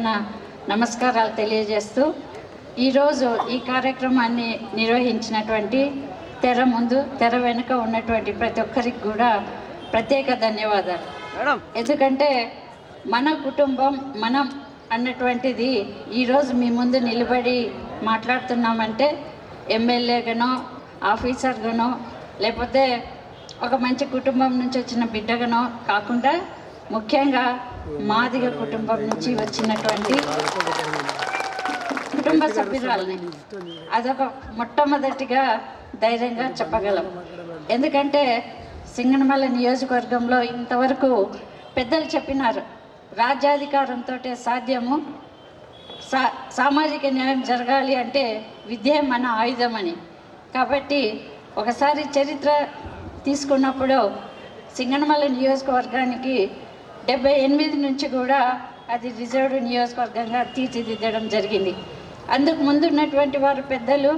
నమస్కారాలు తెలియజేస్తూ ఈరోజు ఈ కార్యక్రమాన్ని నిర్వహించినటువంటి తెర ముందు తెర వెనుక ఉన్నటువంటి ప్రతి ఒక్కరికి కూడా ప్రత్యేక ధన్యవాదాలు. ఎందుకంటే మన కుటుంబం మనం అన్నటువంటిది ఈరోజు మీ ముందు నిలబడి మాట్లాడుతున్నామంటే ఎమ్మెల్యేగానో ఆఫీసర్గానో లేకపోతే ఒక మంచి కుటుంబం నుంచి వచ్చిన బిడ్డగానో కాకుండా ముఖ్యంగా మాదిగ కుటుంబం నుంచి వచ్చినటువంటి కుటుంబ సభ్యురాలని అదొక మొట్టమొదటిగా ధైర్యంగా చెప్పగలం. ఎందుకంటే సింగనమల నియోజకవర్గంలో ఇంతవరకు పెద్దలు చెప్పినారు రాజ్యాధికారంతో సాధ్యము సా సామాజిక న్యాయం జరగాలి అంటే విద్య మన ఆయుధమని. కాబట్టి ఒకసారి చరిత్ర తీసుకున్నప్పుడు సింగనమల నియోజకవర్గానికి డెబ్బై ఎనిమిది నుంచి కూడా అది రిజర్వ్డ్ నియోజకవర్గంగా తీర్చిదిద్దడం జరిగింది. అందుకు ముందు ఉన్నటువంటి వారు పెద్దలు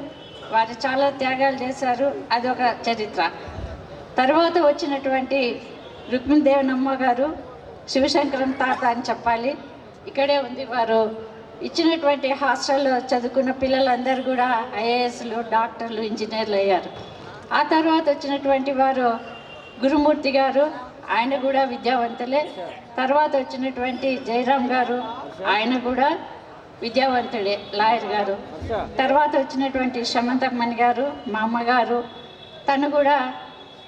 వారు చాలా త్యాగాలు చేశారు. అదొక చరిత్ర. తర్వాత వచ్చినటువంటి రుక్మిణదేవనమ్మ గారు శివశంకరం తాత అని చెప్పాలి. ఇక్కడే ఉంది వారు. ఇచ్చినటువంటి హాస్టల్లో చదువుకున్న పిల్లలందరూ కూడా ఐఏఎస్లు డాక్టర్లు ఇంజనీర్లు అయ్యారు. ఆ తర్వాత వచ్చినటువంటి వారు గురుమూర్తి గారు ఆయన కూడా విద్యావంతులే. తర్వాత వచ్చినటువంటి జయరాం గారు ఆయన కూడా విద్యావంతుడే లాయర్ గారు. తర్వాత వచ్చినటువంటి శమంతమణి గారు మా అమ్మగారు తను కూడా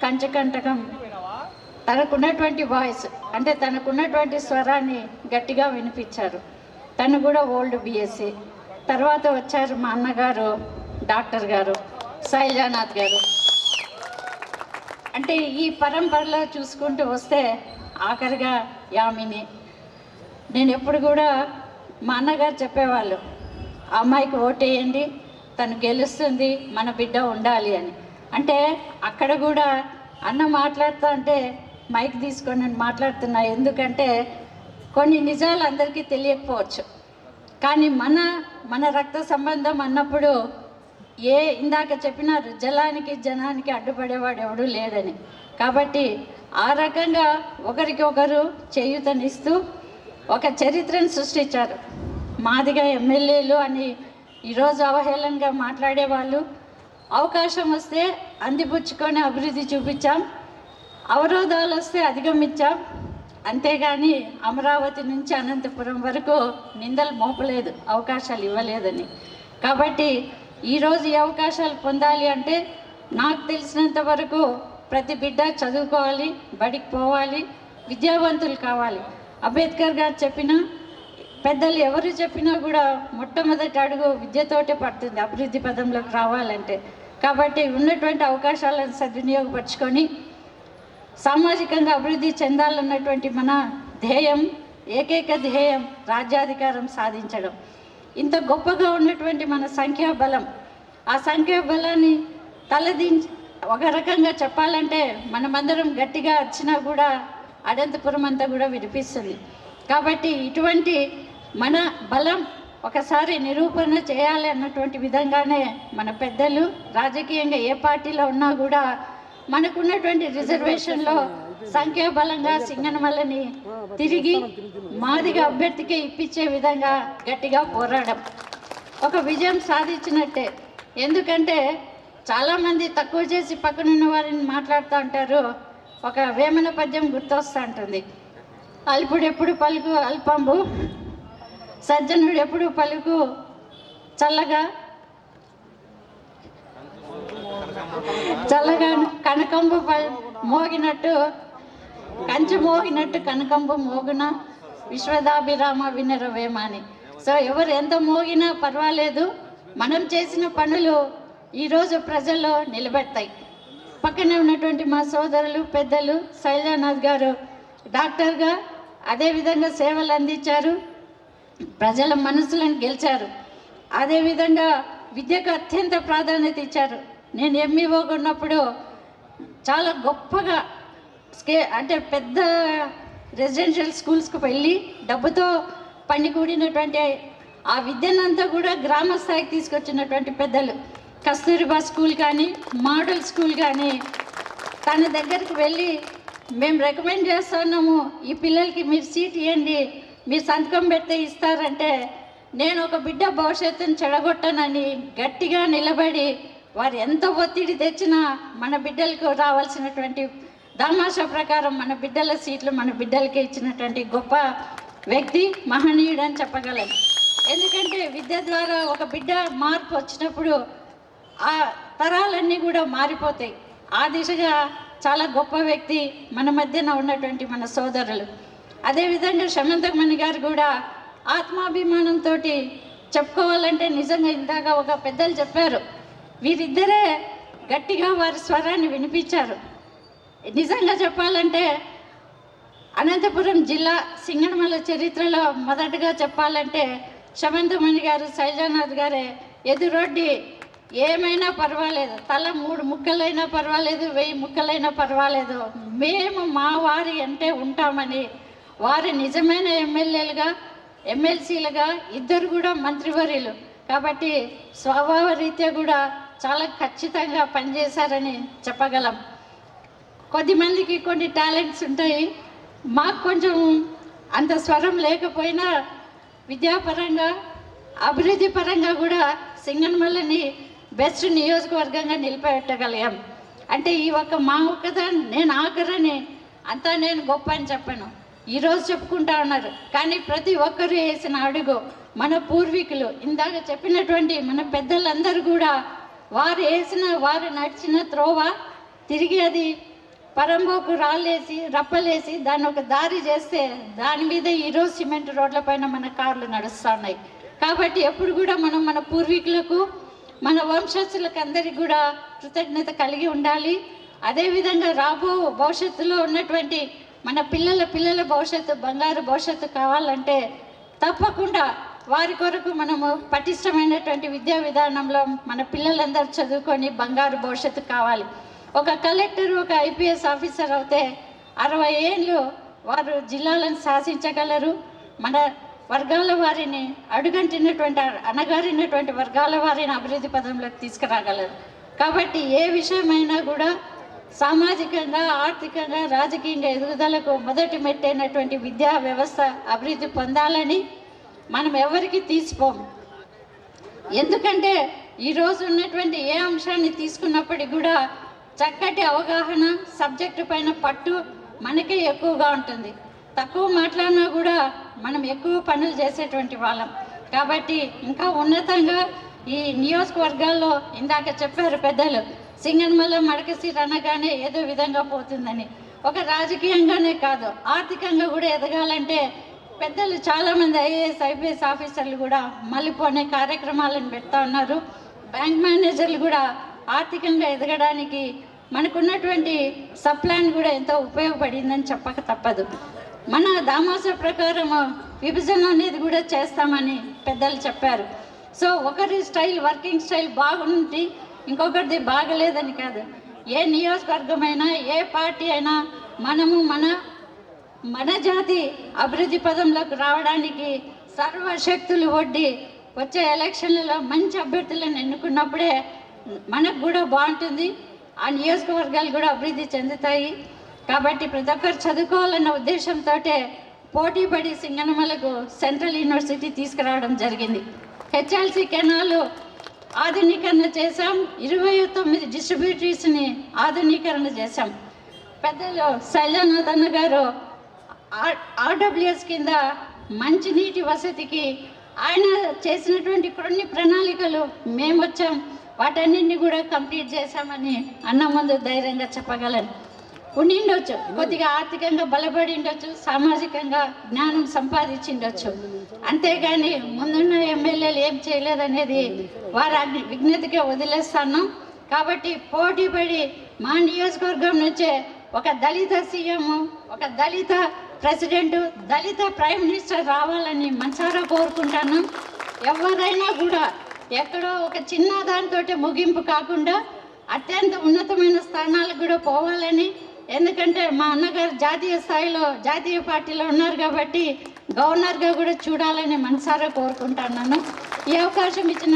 కంచకంటకం. తనకున్నటువంటి వాయిస్ అంటే తనకున్నటువంటి స్వరాన్ని గట్టిగా వినిపించారు. తను కూడా ఓల్డ్ బిఎస్సి. తర్వాత వచ్చారు మా అన్నగారు డాక్టర్ గారు శైలానాథ్ గారు. అంటే ఈ పరంపరలో చూసుకుంటూ వస్తే ఆఖరిగా యామిని నేను ఎప్పుడు కూడా మా అన్నగారు చెప్పేవాళ్ళు ఆ అమ్మాయికి ఓటేయండి తను గెలుస్తుంది మన బిడ్డ ఉండాలి అని. అంటే అక్కడ కూడా అన్న మాట్లాడుతా అంటే మైక్ తీసుకొని నేను మాట్లాడుతున్నా ఎందుకంటే కొన్ని నిజాలు అందరికీ తెలియకపోవచ్చు. కానీ మన మన రక్త సంబంధం అన్నప్పుడు ఏ ఇందాక చెప్పినారు జలానికి జనానికి అడ్డుపడేవాడు ఎవడూ లేడని. కాబట్టి ఆ రకంగా ఒకరికి ఒకరు చేయూతనిస్తూ ఒక చరిత్రను సృష్టించారు. మాదిగా ఎమ్మెల్యేలు అని ఈరోజు అవహేళనగా మాట్లాడేవాళ్ళు. అవకాశం వస్తే అందిపుచ్చుకొని అభివృద్ధి చూపించాం. అవరోధాలు వస్తే అధిగమించాం. అంతేగాని అమరావతి నుంచి అనంతపురం వరకు నిందలు మోపలేదు అవకాశాలు ఇవ్వలేదని. కాబట్టి ఈరోజు ఈ అవకాశాలు పొందాలి అంటే నాకు తెలిసినంత వరకు ప్రతి బిడ్డ చదువుకోవాలి బడికి పోవాలి విద్యావంతులు కావాలి. అంబేద్కర్ గారు చెప్పిన పెద్దలు ఎవరు చెప్పినా కూడా మొట్టమొదటి అడుగు విద్యతోటే పడుతుంది అభివృద్ధి పదంలోకి రావాలంటే. కాబట్టి ఉన్నటువంటి అవకాశాలను సద్వినియోగపరచుకొని సామాజికంగా అభివృద్ధి చెందాలన్నటువంటి మన ధ్యేయం ఏకైక ధ్యేయం రాజ్యాధికారం సాధించడం. ఇంత గొప్పగా ఉన్నటువంటి మన సంఖ్యాబలం ఆ సంఖ్యాబలాన్ని తలదించి ఒక రకంగా చెప్పాలంటే మనమందరం గట్టిగా వచ్చినా కూడా అనంతపురం అంతా కూడా వినిపిస్తుంది. కాబట్టి ఇటువంటి మన బలం ఒకసారి నిరూపణ చేయాలి అన్నటువంటి విధంగానే మన పెద్దలు రాజకీయంగా ఏ పార్టీలో ఉన్నా కూడా మనకున్నటువంటి రిజర్వేషన్లో సంఖ్యాబలంగా సింగనమల్లని తిరిగి మాదిగా అభ్యర్థికి ఇప్పించే విధంగా గట్టిగా పోరాడం. ఒక విజయం సాధించినట్టే. ఎందుకంటే చాలామంది తక్కువ చేసి పక్కనున్న వారిని మాట్లాడుతూ ఉంటారు. ఒక వేమన పద్యం గుర్తొస్తూ ఉంటుంది. అల్పుడు ఎప్పుడు పలుకు అల్పంబు సజ్జనుడు ఎప్పుడు పలుకు చల్లగా చల్లగా కనకంబు మోగినట్టు కంచి మోగినట్టు కనకంబు మోగున విశ్వదాభిరామ వినరవేమ అని. సో ఎవరు ఎంత మోగినా పర్వాలేదు. మనం చేసిన పనులు ఈరోజు ప్రజల్లో నిలబెడతాయి. పక్కనే ఉన్నటువంటి మా సోదరులు పెద్దలు శైలానాథ్ గారు డాక్టర్గా అదేవిధంగా సేవలు అందించారు. ప్రజల మనసులను గెలిచారు. అదేవిధంగా విద్యకు అత్యంత ప్రాధాన్యత ఇచ్చారు. నేను ఎంఈఓగా ఉన్నప్పుడు చాలా గొప్పగా స్కే అంటే పెద్ద రెసిడెన్షియల్ స్కూల్స్కి వెళ్ళి డబ్బుతో పని కూడినటువంటి ఆ విద్యనంతా కూడా గ్రామ స్థాయికి తీసుకొచ్చినటువంటి పెద్దలు. కస్తూరిబా స్కూల్ కానీ మోడల్ స్కూల్ కానీ తన దగ్గరికి వెళ్ళి మేము రికమెండ్ చేస్తున్నాము ఈ పిల్లలకి మీరు సీట్ ఇవ్వండి మీ సంతకం పెడితే ఇస్తారంటే నేను ఒక బిడ్డ భవిష్యత్తును చెడగొట్టనని గట్టిగా నిలబడి వారు ఎంత ఒత్తిడి తెచ్చినా మన బిడ్డలకు రావాల్సినటువంటి దామాషా ప్రకారం మన బిడ్డల సీట్లు మన బిడ్డలకి ఇచ్చినటువంటి గొప్ప వ్యక్తి మహనీయుడు అని చెప్పగలను. ఎందుకంటే విద్య ద్వారా ఒక బిడ్డ మార్పు వచ్చినప్పుడు ఆ తరాలన్నీ కూడా మారిపోతాయి. ఆ దిశగా చాలా గొప్ప వ్యక్తి మన మధ్యన ఉన్నటువంటి మన సోదరులు. అదేవిధంగా శమంతకమణి గారు కూడా ఆత్మాభిమానంతో చెప్పుకోవాలంటే నిజంగా ఇందాక ఒక పెద్దలు చెప్పారు. వీరిద్దరే గట్టిగా వారి స్వరాన్ని వినిపించారు. నిజంగా చెప్పాలంటే అనంతపురం జిల్లా సింగనమల చరిత్రలో మొదటగా చెప్పాలంటే శమంతమణి గారు శైలజానాథ్ గారే ఎదురొడ్డి ఏమైనా పర్వాలేదు. తల మూడు ముక్కలైనా పర్వాలేదు వెయ్యి ముక్కలైనా పర్వాలేదు. మేము మా వారి అంటే ఉంటామని వారి నిజమైన ఎమ్మెల్యేలుగా ఎమ్మెల్సీలుగా ఇద్దరు కూడా మంత్రివర్యులు. కాబట్టి స్వభావ రీత్యా కూడా చాలా ఖచ్చితంగా పనిచేశారని చెప్పగలం. కొద్దిమందికి కొన్ని టాలెంట్స్ ఉంటాయి. మాకు కొంచెం అంత స్వరం లేకపోయినా విద్యాపరంగా అభివృద్ధి పరంగా కూడా సింగన్మల్లని బెస్ట్ నియోజకవర్గంగా నిలిపెట్టగలిగాం అంటే ఈ ఒక్క మా ఒక్కదాన్ని నేను ఆఖరని అంతా నేను గొప్ప అని చెప్పాను. ఈరోజు చెప్పుకుంటా ఉన్నారు. కానీ ప్రతి ఒక్కరు వేసిన అడుగు మన పూర్వీకులు. ఇందాక చెప్పినటువంటి మన పెద్దలందరూ కూడా వారు వేసిన వారు నడిచిన త్రోవ తిరిగి అది పరంబోకు రాళ్ళేసి రప్పలేసి దాన్ని ఒక దారి చేస్తే దాని మీద ఈరోజు సిమెంట్ రోడ్ల పైన మన కార్లు నడుస్తూ ఉన్నాయి కాబట్టి ఎప్పుడు కూడా మనం మన పూర్వీకులకు మన వంశస్థులకు అందరికి కూడా కృతజ్ఞత కలిగి ఉండాలి. అదేవిధంగా రాబో భవిష్యత్తులో ఉన్నటువంటి మన పిల్లల పిల్లల భవిష్యత్తు బంగారు భవిష్యత్తు కావాలంటే తప్పకుండా వారి కొరకు మనము పటిష్టమైనటువంటి విద్యా విధానంలో మన పిల్లలందరూ చదువుకొని బంగారు భవిష్యత్తు కావాలి. ఒక కలెక్టర్ ఒక ఐపీఎస్ ఆఫీసర్ అయితే అరవై ఏళ్ళు వారు జిల్లాలను శాసించగలరు. మన వర్గాల వారిని అడుగంటినటువంటి అనగారినటువంటి వర్గాల వారిని అభివృద్ధి పదంలోకి తీసుకురాగలరు. కాబట్టి ఏ విషయమైనా కూడా సామాజికంగా ఆర్థికంగా రాజకీయంగా ఎదుగుదలకు మొదటి మెట్టైనటువంటి విద్యా వ్యవస్థ అభివృద్ధి పొందాలని మనం ఎవరికి తీసిపోము ఎందుకంటే ఈరోజు ఉన్నటువంటి ఏ అంశాన్ని తీసుకున్నప్పటికీ కూడా చక్కటి అవగాహన సబ్జెక్టు పైన పట్టు మనకే ఎక్కువగా ఉంటుంది. తక్కువ మాట్లాడినా కూడా మనం ఎక్కువ పనులు చేసేటువంటి వాళ్ళం. కాబట్టి ఇంకా ఉన్నతంగా ఈ నియోజకవర్గాల్లో ఇందాక చెప్పారు పెద్దలు సింగన్మల మడకసీర అనగానే ఏదో విధంగా పోతుందని. ఒక రాజకీయంగానే కాదు ఆర్థికంగా కూడా ఎదగాలంటే పెద్దలు చాలామంది ఐఏఎస్ ఐపీఎస్ ఆఫీసర్లు కూడా మళ్ళీపోనే కార్యక్రమాలను పెడతా ఉన్నారు. బ్యాంక్ మేనేజర్లు కూడా ఆర్థికంగా ఎదగడానికి మనకున్నటువంటి సప్లాన్ కూడా ఎంతో ఉపయోగపడిందని చెప్పక తప్పదు. మన దామాస ప్రకారం విభజన అనేది కూడా చేస్తామని పెద్దలు చెప్పారు. సో ఒకరి స్టైల్ వర్కింగ్ స్టైల్ బాగుంది ఇంకొకరిది బాగలేదని కాదు. ఏ నియోజకవర్గమైనా ఏ పార్టీ అయినా మనము మన మన జాతి అభివృద్ధి పదంలోకి రావడానికి సర్వశక్తులు ఒడ్డి వచ్చే ఎలక్షన్లలో మంచి అభ్యర్థులను ఎన్నుకున్నప్పుడే మనకు కూడా బాగుంటుంది. ఆ నియోజకవర్గాలు కూడా అభివృద్ధి చెందుతాయి. కాబట్టి ప్రతి ఒక్కరు చదువుకోవాలన్న ఉద్దేశంతో పోటీ పడి సింగనమలకు సెంట్రల్ యూనివర్సిటీ తీసుకురావడం జరిగింది. హెచ్ఎల్సి కెనాలు ఆధునీకరణ చేశాం. ఇరవై తొమ్మిది డిస్ట్రిబ్యూటరీస్ని ఆధునీకరణ చేశాం. పెద్దలు శైలనాథ్ గారు ఆర్డబ్ల్యూఎస్ కింద మంచినీటి వసతికి ఆయన చేసినటువంటి కొన్ని ప్రణాళికలు మేము వచ్చాం వాటన్నింటినీ కూడా కంప్లీట్ చేశామని అన్న ముందు ధైర్యంగా చెప్పగలను. ఉండిండొచ్చు. కొద్దిగా ఆర్థికంగా బలపడి ఉండొచ్చు సామాజికంగా జ్ఞానం సంపాదించిండొచ్చు. అంతేగాని ముందున్న ఎమ్మెల్యేలు ఏం చేయలేదనేది వారి అగ్ని విజ్ఞతగా వదిలేస్తాను. కాబట్టి పోటీ పడి మా నియోజకవర్గం నుంచే ఒక దళిత సీఎం ఒక దళిత ప్రెసిడెంట్ దళిత ప్రైమ్ మినిస్టర్ రావాలని మనసారా కోరుకుంటాను. ఎవరైనా కూడా ఎక్కడో ఒక చిన్న దానితో ముగింపు కాకుండా అత్యంత ఉన్నతమైన స్థానాలకు కూడా పోవాలని ఎందుకంటే మా అన్నగారు జాతీయ స్థాయిలో జాతీయ పార్టీలో ఉన్నారు కాబట్టి గవర్నర్గా కూడా చూడాలని మనసారా కోరుకుంటున్నాను ఈ అవకాశం ఇచ్చిన